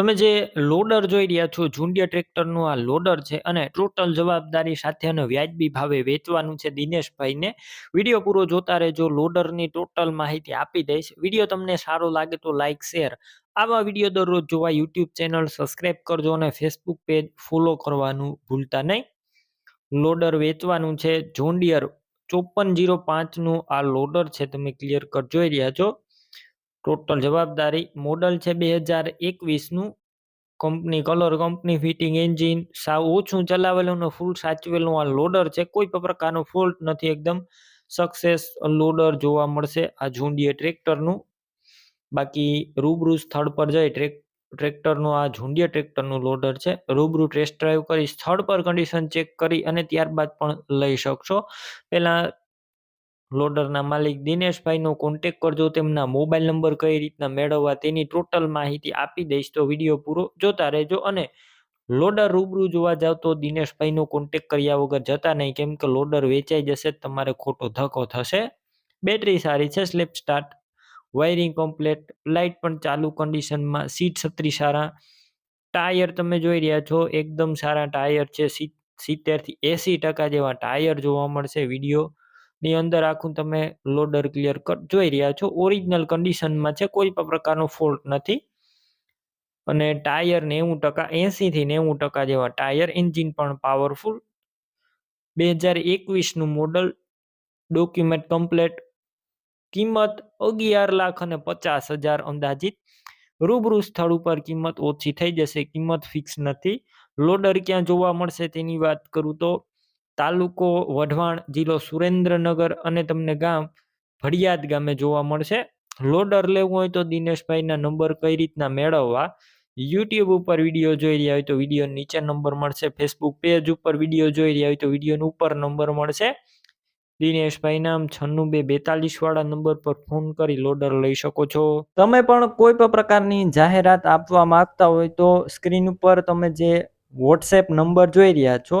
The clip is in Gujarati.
તમે જે લોડર જોઈ રહ્યા છો, જુંડિયા ટ્રેક્ટરનું આ લોડર છે અને ટોટલ જવાબદારી સાથે અને વ્યાજબી ભાવે વેચવાનું છે દિનેશભાઈને. વીડિયો પૂરો જોતા રહેજો લોડરની ટોટલ માહિતી આપી દઈશ. વીડિયો તમને સારો લાગે તો લાઇક શેર આવા વીડિયો દરરોજ જોવા યુટ્યુબ ચેનલ સબસ્ક્રાઈબ કરજો અને ફેસબુક પેજ ફોલો કરવાનું ભૂલતા નહીં. લોડર વેચવાનું છે જોન્ડિયર ચોપન જીરો પાંચનું આ લોડર છે, તમે ક્લિયર કટ જોઈ રહ્યા છો. ટોટલ જવાબદારી મોડલ છે બે હજાર એકવીસનું company colour company fitting engine સાવ ઓછું ચલાવેલું ફૂલ સાચવેલું. આ લોડર છે, કોઈ પણ પ્રકારનો ફોલ્ટ નથી એકદમ. સક્સેસ લોડર જોવા મળશે આ ઝુંડીએ ટ્રેક્ટરનું બાકી રૂબરૂ સ્થળ પર જઈ ટ્રેક ટ્રેક્ટરનું આ ઝુંડિયા ટ્રેક્ટરનું લોડર છે. રૂબરૂ ટેસ્ટ ડ્રાઈવ કરી, સ્થળ પર કન્ડિશન ચેક કરી અને ત્યારબાદ પણ લઈ શકશો. પહેલાં લોડરના માલિક દિનેશભાઈનો કોન્ટેક કરજો, તેમના મોબાઈલ નંબર કઈ રીતના મેળવવા તેની ટોટલ માહિતી આપી દઈશ, તો વીડિયો પૂરો જોતા રહેજો અને લોડર રૂબરૂ જોવા જાવ તો દિનેશભાઈનો કોન્ટેક કર્યા વગર જતા નહીં, કેમ કે લોડર વેચાઈ જશે, તમારે ખોટો ધક્કો થશે. બેટરી સારી છે સ્લેપ સ્ટાર્ટ વાયરિંગ કમ્પ્લેટ લાઇટ પણ ચાલુ કન્ડિશનમાં સીટ છત્રી સારા, ટાયર તમે જોઈ રહ્યા છો, એકદમ સારા ટાયર છે, સિત્તેરથી એંસી ટકા જેવા ટાયર જોવા મળશે વીડિયો ની અંદર આખું તમે લોડર ક્લિયર કટ જોઈ રહ્યા છો ઓરિજિનલ કન્ડિશનમાં છે, કોઈ પણ પ્રકારનો ફોલ્ટ નથી. અને ટાયર નેવું ટકા એંસીથી નેવું ટકા જેવા ટાયર એન્જિન પણ પાવરફુલ બે હજાર એકવીસનું મોડલ ડોક્યુમેન્ટ કમ્પ્લેટ કિંમત અગિયાર લાખ અને પચાસ હજાર અંદાજિત. રૂબરૂ સ્થળ ઉપર કિંમત ઓછી થઈ જશે, કિંમત ફિક્સ નથી. લોડર ક્યાં જોવા મળશે તેની વાત કરું તો તાલુકો વઢવાણ જિલ્લો સુરેન્દ્રનગર અને તમને ગામ ભડિયાદ ગામે જોવા મળશે. લોડર લેવું હોય તો દિનેશભાઈના નંબર કઈ રીતના મેળવવા? યુટ્યુબ ઉપર વીડિયો જોઈ રહ્યા હોય તો વીડિયો નીચે નંબર મળશે. ફેસબુક પેજ ઉપર વીડિયો જોઈ રહ્યા હોય તો વીડિયો ઉપર નંબર મળશે. દિનેશભાઈ નામ છન્નું બે બેતાલીસ વાળા નંબર પર ફોન કરી લોડર લઈ શકો છો. તમે પણ કોઈ પણ પ્રકારની જાહેરાત આપવા માંગતા હોય તો સ્ક્રીન ઉપર તમે જે વોટ્સએપ નંબર જોઈ રહ્યા છો